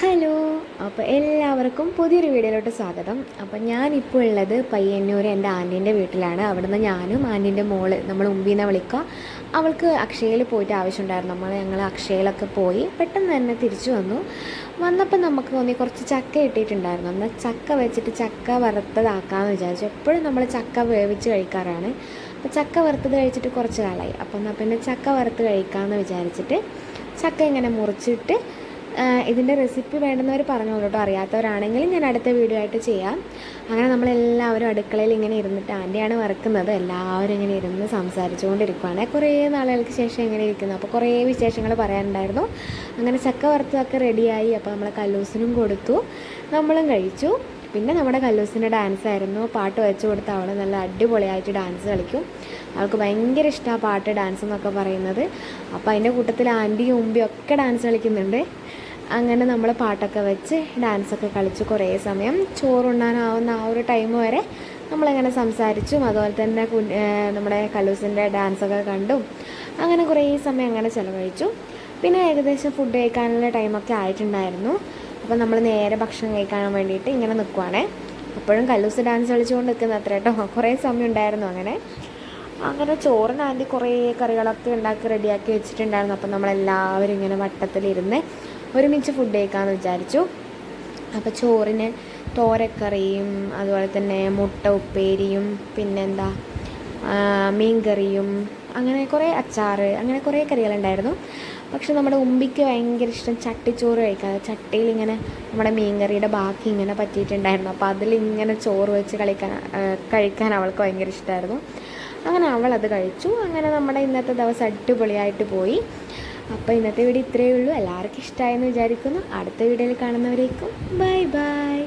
Hello അപ്പോൾ എല്ലാവർക്കും പുതിയൊരു വീഡിയോയിലോട്ട് സ്വാഗതം. അപ്പോൾ ഞാനിപ്പോൾ ഉള്ളത് പയ്യന്നൂർ എന്റെ ആന്റീന്റെ വീട്ടിലാണ്. അവിടുന്ന് ഞാനും ആന്റീന്റെ മോൾ നമ്മൾ ഉമ്പീനെ വിളിക്കുക. അവൾക്ക് അക്ഷയയിൽ പോയിട്ട് ആവശ്യമുണ്ടായിരുന്നു. നമ്മൾ ഞങ്ങൾ അക്ഷയയിലൊക്കെ പോയി പെട്ടെന്ന് തന്നെ തിരിച്ചു വന്നു. വന്നപ്പോൾ നമുക്ക് തോന്നി കുറച്ച് ചക്ക ഇട്ടിട്ടുണ്ടായിരുന്നു എന്നാൽ ചക്ക വെച്ചിട്ട് ചക്ക വറുത്തതാക്കാമെന്ന് വിചാരിച്ചു. എപ്പോഴും നമ്മൾ ചക്ക വേവിച്ച് കഴിക്കാറാണ്. അപ്പോൾ ചക്ക വറുത്തത് കഴിച്ചിട്ട് കുറച്ച് കാലമായി അപ്പോൾ എന്നാൽ പിന്നെ ചക്ക വറുത്ത് കഴിക്കാമെന്ന് വിചാരിച്ചിട്ട് ചക്ക ഇങ്ങനെ മുറിച്ചിട്ട് ഇതിന്റെ റെസിപ്പി വേണ്ടുന്നവർ പറഞ്ഞോളൂ കേട്ടോ. അറിയാത്തവരാണെങ്കിൽ ഞാൻ അടുത്ത വീഡിയോ ആയിട്ട് ചെയ്യാം. അങ്ങനെ നമ്മളെല്ലാവരും അടുക്കളയിൽ ഇങ്ങനെ ഇരുന്നിട്ട് ആന്റിയാണ് വറക്കുന്നത്. എല്ലാവരും ഇങ്ങനെ ഇരുന്ന് സംസാരിച്ചുകൊണ്ടിരിക്കുകയാണ് കുറേ നാളുകൾക്ക് ശേഷം ഇങ്ങനെ ഇരിക്കുന്നു. അപ്പോൾ കുറേ വിശേഷങ്ങൾ പറയാനുണ്ടായിരുന്നു. അങ്ങനെ ചക്ക വറുത്തതൊക്കെ റെഡിയായി അപ്പോൾ നമ്മൾ കല്ലൂസിനും കൊടുത്തു. നമ്മളും കഴിച്ചു. പിന്നെ നമ്മുടെ കല്ലൂസിന്റെ ഡാൻസ് ആയിരുന്നു. പാട്ട് വെച്ച് കൊടുത്ത് അവൾ നല്ല അടിപൊളിയായിട്ട് ഡാൻസ് കളിക്കും. അവൾക്ക് ഭയങ്കര ഇഷ്ടമാണ് പാട്ട് ഡാൻസ് എന്നൊക്കെ പറയുന്നത്. അപ്പോൾ അതിന്റെ കൂട്ടത്തിൽ ആന്റിയും ഉമ്പിയും ഒക്കെ ഡാൻസ് കളിക്കുന്നുണ്ട്. അങ്ങനെ നമ്മൾ പാട്ടൊക്കെ വെച്ച് ഡാൻസൊക്കെ കളിച്ച് കുറേ സമയം ചോറുണ്ണാനാവുന്ന ആ ഒരു ടൈം വരെ നമ്മളിങ്ങനെ സംസാരിച്ചും അതുപോലെ തന്നെ നമ്മുടെ കലൂസിന്റെ ഡാൻസൊക്കെ കണ്ടും അങ്ങനെ കുറേ സമയം അങ്ങനെ ചിലവഴിച്ചു. പിന്നെ ഏകദേശം ഫുഡ് കഴിക്കാനുള്ള ടൈമൊക്കെ ആയിട്ടുണ്ടായിരുന്നു. അപ്പോൾ നമ്മൾ നേരെ ഭക്ഷണം കഴിക്കാൻ വേണ്ടിയിട്ട് ഇങ്ങനെ നിൽക്കുവാണേ അപ്പോഴും കല്ലൂസ് ഡാൻസ് കളിച്ചുകൊണ്ട് നിൽക്കുന്ന അത്ര കേട്ടോ കുറേ സമയം ഉണ്ടായിരുന്നു അങ്ങനെ. അങ്ങനെ ചോറിന് ആന്റി കുറേ കറികളൊക്കെ ഉണ്ടാക്കി റെഡിയാക്കി വെച്ചിട്ടുണ്ടായിരുന്നു. അപ്പം നമ്മളെല്ലാവരും ഇങ്ങനെ വട്ടത്തിലിരുന്ന് ഒരുമിച്ച് ഫുഡ് കഴിക്കാമെന്ന് വിചാരിച്ചു. അപ്പോൾ ചോറിന് തോരക്കറിയും അതുപോലെ തന്നെ മുട്ട ഉപ്പേരിയും പിന്നെന്താ മീൻകറിയും അങ്ങനെ കുറേ അച്ചാറ് അങ്ങനെ കുറേ കറികളുണ്ടായിരുന്നു. പക്ഷെ നമ്മുടെ ഉമ്പിക്ക് ഭയങ്കര ഇഷ്ടം ചട്ടിച്ചോറ് കഴിക്കാം ചട്ടിയിൽ ഇങ്ങനെ നമ്മുടെ മീൻകറിയുടെ ബാക്കി ഇങ്ങനെ പറ്റിയിട്ടുണ്ടായിരുന്നു. അപ്പോൾ അതിലിങ്ങനെ ചോറ് വെച്ച് കളിക്കാൻ കഴിക്കാൻ അവൾക്ക് ഭയങ്കര ഇഷ്ടമായിരുന്നു അങ്ങനെ അവൾ അത് കഴിച്ചു. അങ്ങനെ നമ്മുടെ ഇന്നത്തെ ദിവസം അടിപൊളിയായിട്ട് പോയി. അപ്പോൾ ഇന്നത്തെ വീഡിയോ ഇത്രയേ ഉള്ളൂ. എല്ലാവർക്കും ഇഷ്ടമായെന്ന് വിചാരിക്കുന്നു. അടുത്ത വീഡിയോയിൽ കാണുന്നവരേക്കും ബൈ ബൈ.